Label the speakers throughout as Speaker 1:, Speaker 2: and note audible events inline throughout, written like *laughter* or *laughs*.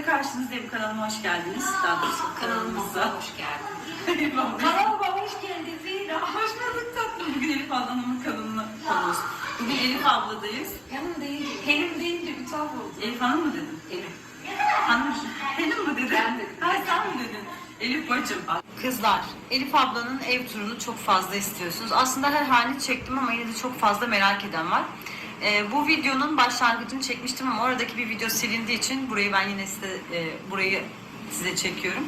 Speaker 1: Karşınızdayım kanalıma hoş geldiniz. Daha doğrusu kanalımıza.
Speaker 2: hoş geldin. *laughs*
Speaker 1: Elif abla.
Speaker 2: Merhaba, hoş geldin Zira.
Speaker 1: Hoş bulduk tatlım. Bugün Elif ablanın kanalına konuğuz. Bugün Elif abladayız.
Speaker 2: Yanım deyince, henim deyince bir tuhaf oldu.
Speaker 1: Elif hanım mı dedin?
Speaker 2: Elim.
Speaker 1: Hanım, benim mi dedin?
Speaker 2: Ben dedim.
Speaker 1: Ha sen mi dedin? Elif bacım.
Speaker 3: Kızlar, Elif ablanın ev turunu çok fazla istiyorsunuz. Aslında her halini çektim ama yine de çok fazla merak eden var. Ee, bu videonun başlangıcını çekmiştim ama oradaki bir video silindiği için burayı ben yine size e, burayı size çekiyorum.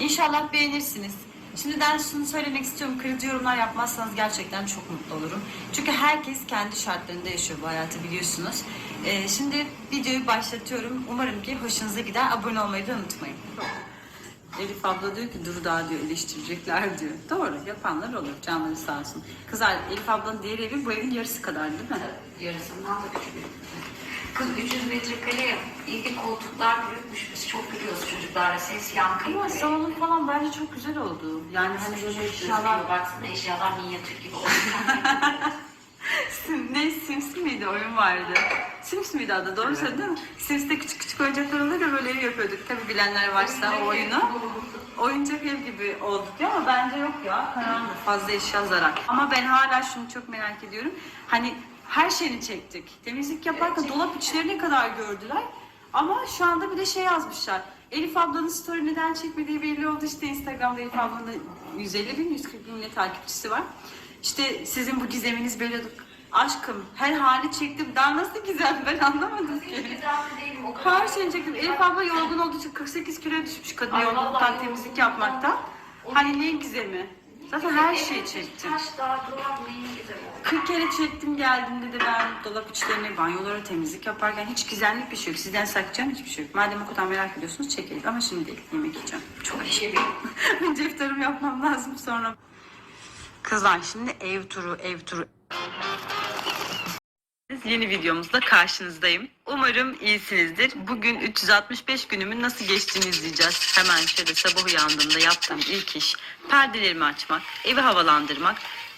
Speaker 3: İnşallah beğenirsiniz. Şimdiden şunu söylemek istiyorum. Kırıcı yorumlar yapmazsanız gerçekten çok mutlu olurum. Çünkü herkes kendi şartlarında yaşıyor bu hayatı biliyorsunuz. Ee, şimdi videoyu başlatıyorum. Umarım ki hoşunuza gider. Abone olmayı da unutmayın.
Speaker 1: Elif abla diyor ki Duru daha diyor eleştirecekler diyor. Doğru yapanlar olur canları sağ olsun. Kızlar Elif ablanın diğer evi bu evin yarısı kadar değil mi?
Speaker 2: Yarısından da küçük. Kız 300 metrekare ilk koltuklar büyükmüş. Biz çok gülüyoruz çocuklarla. Ses yankı
Speaker 1: Ama
Speaker 2: yapıyor.
Speaker 1: salonu falan bence çok güzel oldu. Yani hani böyle
Speaker 2: Eşyalar
Speaker 1: eşyalar
Speaker 2: baksana eşyalar minyatür gibi olmuş. *laughs*
Speaker 1: Sim, ne Sims miydi oyun vardı? Sims miydi adı doğru söyledin değil mi? Sims'te küçük küçük oyuncaklar olur ya böyle ev yapıyorduk. Tabii bilenler varsa o oyunu. Oyuncak ev gibi olduk ya ama bence yok ya. Karanlık. Fazla eşya zarar. Ama ben hala şunu çok merak ediyorum. Hani her şeyini çektik. Temizlik yaparken dolap içlerine kadar gördüler. Ama şu anda bir de şey yazmışlar. Elif ablanın story neden çekmediği belli oldu. İşte Instagram'da Elif ablanın 150 bin, 140 bin ne takipçisi var. İşte sizin bu gizeminiz belli oldu. Aşkım her hali çektim. Daha nasıl gizem ben anlamadım ki.
Speaker 2: Güzel.
Speaker 1: Her şeyini çektim. Elif abla yorgun olduğu için 48 kilo düşmüş kadın
Speaker 2: Ay,
Speaker 1: yorgunluktan
Speaker 2: vallahi
Speaker 1: temizlik
Speaker 2: yorgunluktan.
Speaker 1: yapmaktan. Hani ne gizemi? Zaten her şeyi çektim.
Speaker 2: Taş daha duvar neyin güzel oldu.
Speaker 1: 40 kere çektim geldiğimde de ben dolap içlerine, banyolara temizlik yaparken hiç gizemlik bir şey yok. Sizden saklayacağım hiçbir şey yok. Madem o kadar merak ediyorsunuz çekelim. Ama şimdi değil. Yemek yiyeceğim.
Speaker 2: Çok işe bir.
Speaker 1: Önce iftarımı *laughs* yapmam lazım sonra. Kızlar şimdi ev turu, ev turu. Yeni videomuzda karşınızdayım. Umarım iyisinizdir. Bugün 365 günümün nasıl geçtiğini izleyeceğiz. Hemen şöyle sabah uyandığımda yaptığım ilk iş perdelerimi açmak, evi havalandırmak,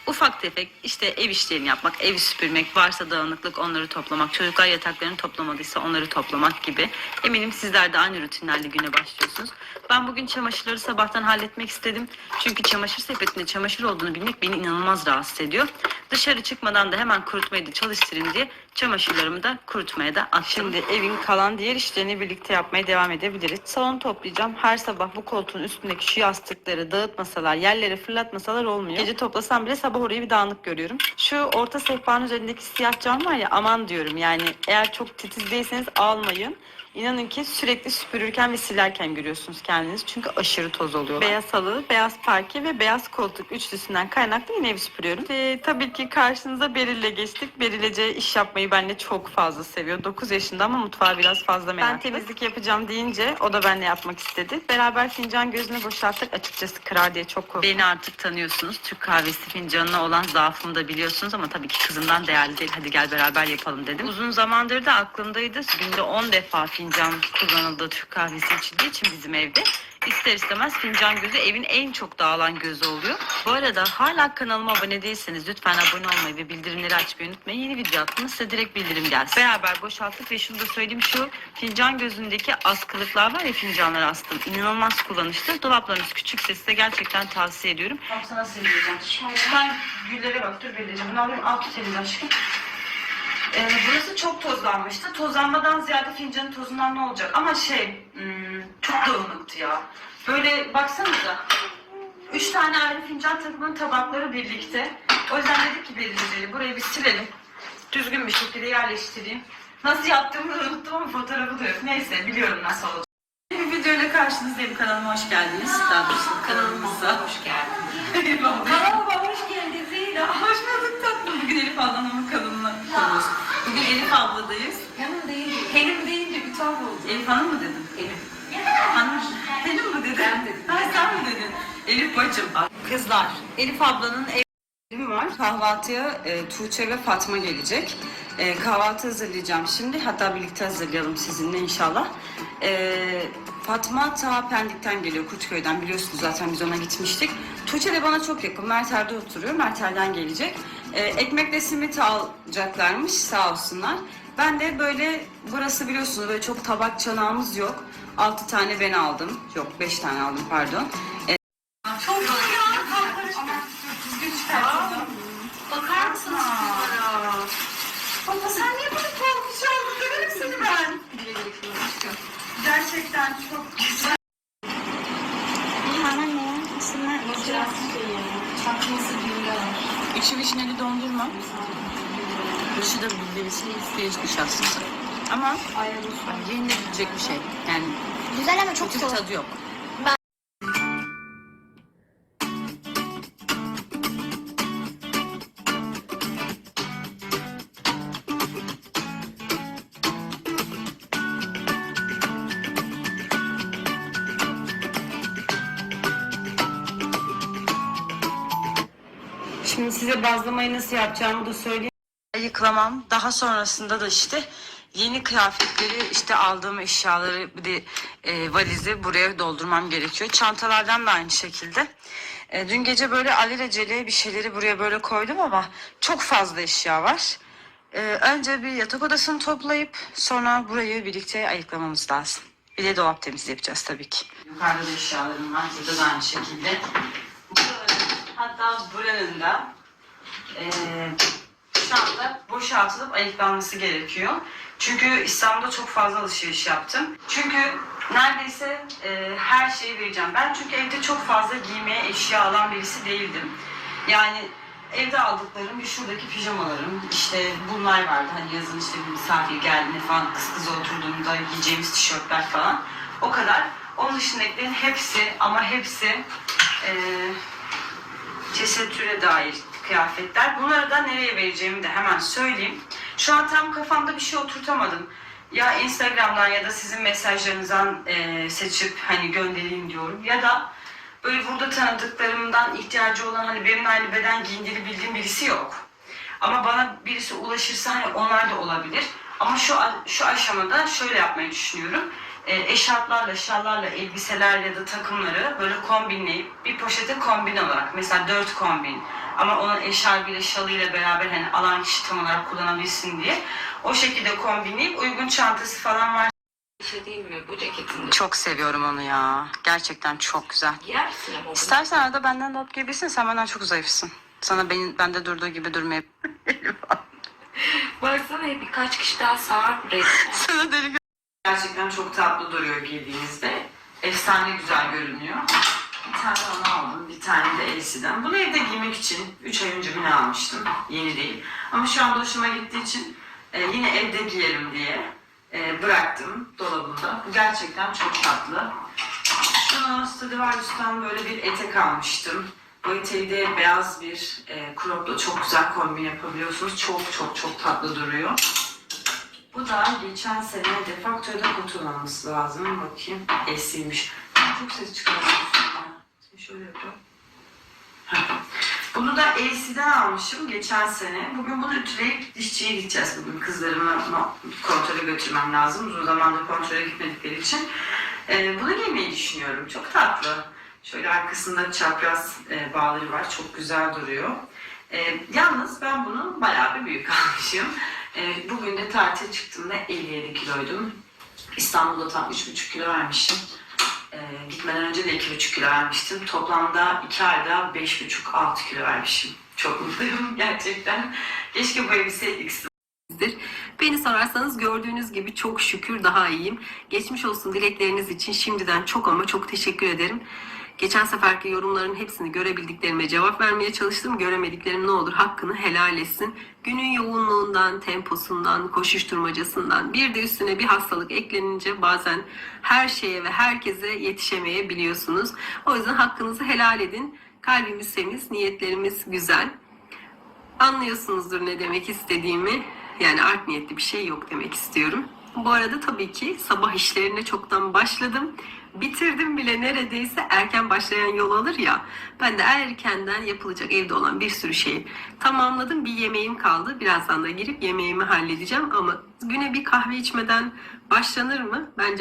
Speaker 1: ufak tefek işte ev işlerini yapmak, evi süpürmek, varsa dağınıklık onları toplamak, çocuklar yataklarını toplamadıysa onları toplamak gibi. Eminim sizler de aynı rutinlerle güne başlıyorsunuz. Ben bugün çamaşırları sabahtan halletmek istedim. Çünkü çamaşır sepetinde çamaşır olduğunu bilmek beni inanılmaz rahatsız ediyor. Dışarı çıkmadan da hemen kurutmayı da çalıştırayım diye çamaşırlarımı da kurutmaya da attım. Şimdi evin kalan diğer işlerini birlikte yapmaya devam edebiliriz. Salonu toplayacağım. Her sabah bu koltuğun üstündeki şu yastıkları dağıtmasalar, yerlere fırlatmasalar olmuyor. Gece toplasam bile sabah orayı bir dağınık görüyorum. Şu orta sehpanın üzerindeki siyah cam var ya aman diyorum yani eğer çok titiz değilseniz almayın. İnanın ki sürekli süpürürken ve silerken görüyorsunuz kendiniz. Çünkü aşırı toz oluyor. Beyaz halı, beyaz parke ve beyaz koltuk üçlüsünden kaynaklı yine evi süpürüyorum. Ve tabii ki karşınıza Beril'le geçtik. Beril'ece iş yapmayı benimle çok fazla seviyor. 9 yaşında ama mutfağa biraz fazla meraklı. Ben temizlik yapacağım deyince o da benimle yapmak istedi. Beraber fincan gözünü boşalttık. Açıkçası kırar diye çok korktum. Beni artık tanıyorsunuz. Türk kahvesi fincanına olan zaafımı da biliyorsunuz ama tabii ki kızımdan değerli değil. Hadi gel beraber yapalım dedim. Uzun zamandır da aklımdaydı. Günde 10 defa fincan kullanıldığı Türk kahvesi içildiği için bizim evde. İster istemez fincan gözü evin en çok dağılan gözü oluyor. Bu arada hala kanalıma abone değilseniz lütfen abone olmayı ve bildirimleri açmayı unutmayın. Yeni video attığımda size direkt bildirim gelsin. Beraber boşalttık ve şunu da söyleyeyim şu fincan gözündeki askılıklar var ya fincanlara astım. İnanılmaz kullanışlı. Dolaplarınız küçükse size gerçekten tavsiye ediyorum. Bak sana sileceğim. Ben güllere bak dur belirleyeceğim. Bunu alayım alt aşkım. Ee, burası çok tozlanmıştı. Tozlanmadan ziyade fincanın tozundan ne olacak? Ama şey, hmm, çok dağınıktı ya. Böyle baksanıza. Üç tane ayrı fincan takımının tabakları birlikte. O yüzden dedik ki belirleyelim. Burayı bir silelim. Düzgün bir şekilde yerleştireyim. Nasıl yaptığımı da unuttum ama fotoğrafı da yok. Neyse biliyorum nasıl olacak. Bir videoyla karşınızdayım. Kanalıma hoş geldiniz. Daha doğrusu kanalımıza.
Speaker 2: Hoş geldin.
Speaker 1: Eyvallah.
Speaker 2: Merhaba, hoş geldin Zira.
Speaker 1: Hoş bulduk tatlım. Bugün Elif. Bugün Elif abladayız.
Speaker 2: Yanım deyince, henim deyince bir tuhaf oldu.
Speaker 1: Elif hanım mı dedin?
Speaker 2: Elim.
Speaker 1: Hanım benim mi dedin?
Speaker 2: Ben dedim.
Speaker 1: Ha, sen mi dedin? Elif bacım.
Speaker 3: Kızlar, Elif ablanın evi var. Kahvaltıya e, Tuğçe ve Fatma gelecek. E, kahvaltı hazırlayacağım şimdi. Hatta birlikte hazırlayalım sizinle inşallah. E, Fatma ta Pendik'ten geliyor, Kurtköy'den. Biliyorsunuz zaten biz ona gitmiştik. Tuğçe de bana çok yakın. Merter'de oturuyor. Merter'den gelecek. E, ekmekle simit alacaklarmış sağ olsunlar. Ben de böyle, burası biliyorsunuz böyle çok tabak çanağımız yok.
Speaker 1: 6 tane ben aldım. Yok 5 tane aldım pardon. Ee, çok Bakar mısınız şunlara? Baba sen niye böyle korkunç oldun? Döverim seni ben. Gerçekten çok güzel. İçi vişneli dondurma. Dışı da bildirisi pirinç nişastası. Ama yenilebilecek bir şey. Yani
Speaker 4: Güzel ama çok soğuk.
Speaker 1: tadı yok. Şimdi size bazlamayı nasıl yapacağımı da söyleyeyim. Yıklamam. Daha sonrasında da işte yeni kıyafetleri işte aldığım eşyaları bir de e, valizi buraya doldurmam gerekiyor. Çantalardan da aynı şekilde. E, dün gece böyle alelacele bir şeyleri buraya böyle koydum ama çok fazla eşya var. E, önce bir yatak odasını toplayıp sonra burayı birlikte ayıklamamız lazım. Bir de dolap temizliği yapacağız tabii ki. Yukarıda da eşyalarım var. Burada da aynı şekilde. Hatta buranın da e, şu anda boşaltılıp ayıklanması gerekiyor. Çünkü İstanbul'da çok fazla alışveriş yaptım. Çünkü neredeyse e, her şeyi vereceğim. Ben çünkü evde çok fazla giymeye eşya alan birisi değildim. Yani evde aldıklarım bir şuradaki pijamalarım işte bunlar vardı hani yazın işte bir misafir geldiğinde falan kız kız oturduğumda giyeceğimiz tişörtler falan o kadar. Onun dışındakilerin hepsi ama hepsi e, tesettüre dair kıyafetler. Bunları da nereye vereceğimi de hemen söyleyeyim. Şu an tam kafamda bir şey oturtamadım. Ya Instagram'dan ya da sizin mesajlarınızdan e, seçip hani göndereyim diyorum. Ya da böyle burada tanıdıklarımdan ihtiyacı olan hani benim aynı beden giyindiğini bildiğim birisi yok. Ama bana birisi ulaşırsa hani onlar da olabilir. Ama şu şu aşamada şöyle yapmayı düşünüyorum. E, eşarplarla, şallarla, elbiseler ya da takımları böyle kombinleyip bir poşete kombin olarak mesela dört kombin ama onun eşarbıyla şalıyla beraber hani alan kişi tam olarak kullanabilsin diye o şekilde kombinleyip uygun çantası falan var.
Speaker 2: Şey değil mi bu ceketinde?
Speaker 1: Çok seviyorum onu ya. Gerçekten çok güzel.
Speaker 2: Ama.
Speaker 1: İstersen arada benden de alıp giyebilirsin. Sen benden çok zayıfsın. Sana benim bende durduğu gibi durmayıp. *laughs*
Speaker 2: Baksana birkaç kişi daha sağır buraya.
Speaker 1: Sana deli Gerçekten çok tatlı duruyor giydiğinizde. Efsane güzel görünüyor. Bir tane onu aldım. Bir tane de Elsie'den. Bunu evde giymek için 3 ay önce bile almıştım. Yeni değil. Ama şu anda hoşuma gittiği için e, yine evde giyerim diye e, bıraktım dolabımda. Bu gerçekten çok tatlı. Şunu Stradivarius'tan böyle bir etek almıştım. Bu eteği de beyaz bir e, cropla çok güzel kombin yapabiliyorsunuz. Çok çok çok tatlı duruyor. Bu da geçen sene defaktöde kurtulmaması lazım. Bakayım. Esiymiş. Çok ses çıkartıyorsun. ya. Şöyle. Heh. Bunu da LC'den almışım geçen sene. Bugün bunu ütüleyip dişçiye gideceğiz bugün. Kızlarımı kontrole götürmem lazım. Uzun zamandır kontrole gitmedikleri için. Ee, bunu giymeyi düşünüyorum. Çok tatlı. Şöyle arkasında çapraz e, bağları var. Çok güzel duruyor. Ee, yalnız ben bunu bayağı bir büyük almışım. Ee, bugün de tartıya çıktığımda 57 kiloydum. İstanbul'da tam 3,5 kilo vermişim. Ee, gitmeden önce de 2,5 kilo vermiştim. Toplamda 2 ayda 5,5-6 kilo vermişim. Çok mutluyum *laughs* gerçekten. Keşke bu elbiseyi ikisi.
Speaker 5: Beni sorarsanız gördüğünüz gibi çok şükür daha iyiyim. Geçmiş olsun dilekleriniz için şimdiden çok ama çok teşekkür ederim. Geçen seferki yorumların hepsini görebildiklerime cevap vermeye çalıştım. Göremediklerim ne olur hakkını helal etsin. Günün yoğunluğundan, temposundan, koşuşturmacasından bir de üstüne bir hastalık eklenince bazen her şeye ve herkese yetişemeyebiliyorsunuz. O yüzden hakkınızı helal edin. Kalbimiz temiz, niyetlerimiz güzel. Anlıyorsunuzdur ne demek istediğimi. Yani art niyetli bir şey yok demek istiyorum. Bu arada tabii ki sabah işlerine çoktan başladım. Bitirdim bile neredeyse erken başlayan yol alır ya. Ben de erkenden yapılacak evde olan bir sürü şeyi tamamladım. Bir yemeğim kaldı. Birazdan da girip yemeğimi halledeceğim. Ama güne bir kahve içmeden başlanır mı? Bence